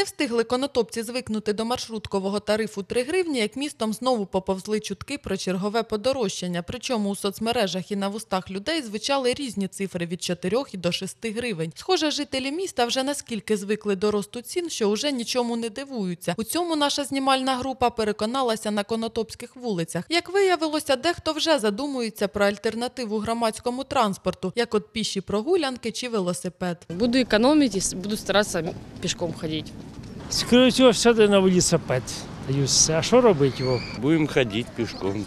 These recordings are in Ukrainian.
Не встигли конотопці звикнути до маршруткового тарифу 3 гривні, як містом знову поповзли чутки про чергове подорожчання. Причому у соцмережах і на вустах людей звучали різні цифри від 4 і до 6 гривень. Схоже, жителі міста вже наскільки звикли до росту цін, що вже нічому не дивуються. У цьому наша знімальна група переконалася на конотопських вулицях. Як виявилося, дехто вже задумується про альтернативу громадському транспорту, як от піші прогулянки чи велосипед. Буду экономить и с- буду стараться пешком ходить. Скорее всего, сяде на велосипед. Та. А що робити його? Будем ходить пешком.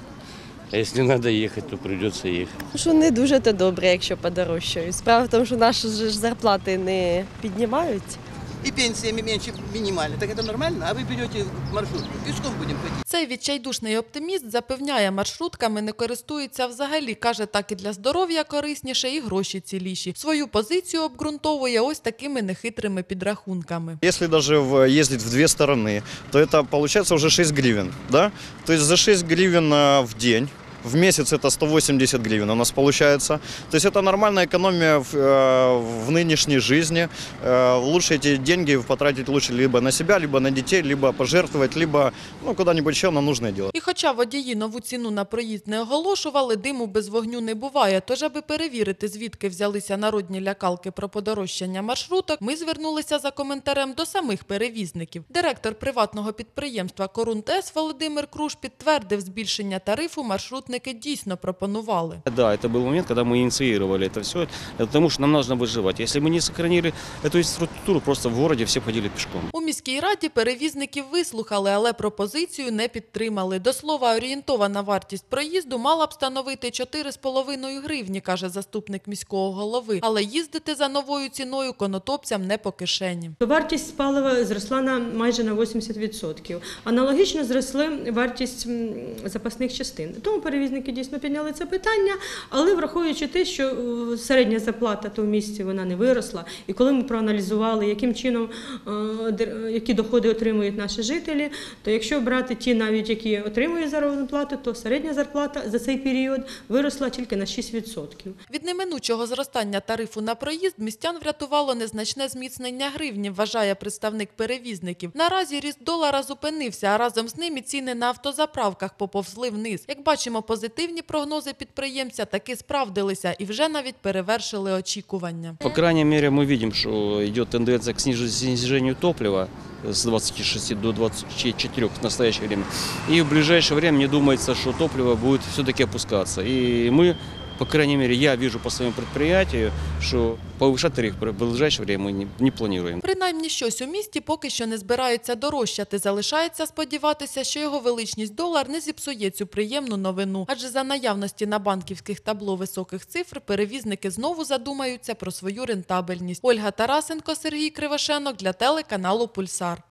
А якщо треба їхати, то прийдеться їхати. Що не дуже то добре, якщо подорожчають. Справа в тому, що наші ж зарплати не піднімають. и пенсиями меньше минимально. Так это нормально? А вы берете маршрутку, пешком будем ходить. Цей відчайдушний оптиміст запевняє, маршрутками не користується взагалі. Каже, так і для здоров'я корисніше, і гроші ціліші. Свою позицію обґрунтовує ось такими нехитрими підрахунками. Если даже в- ездить в две стороны, то это получается уже 6 гривен, да? То есть за 6 гривен э, в день, в месяц это 180 гривен у нас получается. То есть это нормальная экономия в, э, в нынешней жизни. Э, Лучше эти деньги потратить лучше либо на себя, либо на детей, либо пожертвовать, либо ну, куда-нибудь еще на нужное дело. І хоча водії нову ціну на проїзд не оголошували, диму без вогню не буває. Тож, аби перевірити, звідки взялися народні лякалки про подорожчання маршруток, ми звернулися за коментарем до самих перевізників. Директор приватного підприємства Корунтес Володимир Круш підтвердив, збільшення тарифу маршрутники дійсно пропонували. Да, это был момент, когда мы инициировали это все, потому что нам нужно выживать. Если мы не сохранили эту инфраструктуру, просто в городе все ходили пешком. У міській раді перевізників вислухали, але пропозицію не підтримали. До слова, орієнтована вартість проїзду мала б становити 4,5 гривні, каже заступник міського голови. Але їздити за новою ціною конотопцям не по кишені. Вартість палива зросла на майже на 80%. Аналогічно зросли вартість м, запасних частин. Тому перевізники дійсно підняли це питання, але враховуючи те, що е, середня зарплата то в місті вона не виросла, і коли ми проаналізували, яким чином е, які доходи отримують наші жителі, то якщо брати ті, навіть які отримують заробітну плату, то середня зарплата за цей період виросла тільки на 6%. Від неминучого зростання тарифу на проїзд містян врятувало незначне зміцнення гривні, вважає представник перевізників. Наразі ріст долара зупинився, а разом з ним і ціни на автозаправках поповзли вниз. Як бачимо, позитивні прогнози підприємця таки справдилися і вже навіть перевершили очікування. По крайней мере, ми бачимо, що йде тенденція к зниженню топлива з 26 до 24 в настоящее время. І в ближайшее время, мне думається, що топливо буде все-таки опускатися. І мы, по крайней мере, я вижу по своему предприятию, что повышать тариф в ближайшее время мы не, планируем. Принаймні щось у місті поки що не збираються дорожчати. Залишається сподіватися, що його величність долар не зіпсує цю приємну новину. Адже за наявності на банківських табло високих цифр перевізники знову задумаються про свою рентабельність. Ольга Тарасенко, Сергій Кривошенок для телеканалу Пульсар.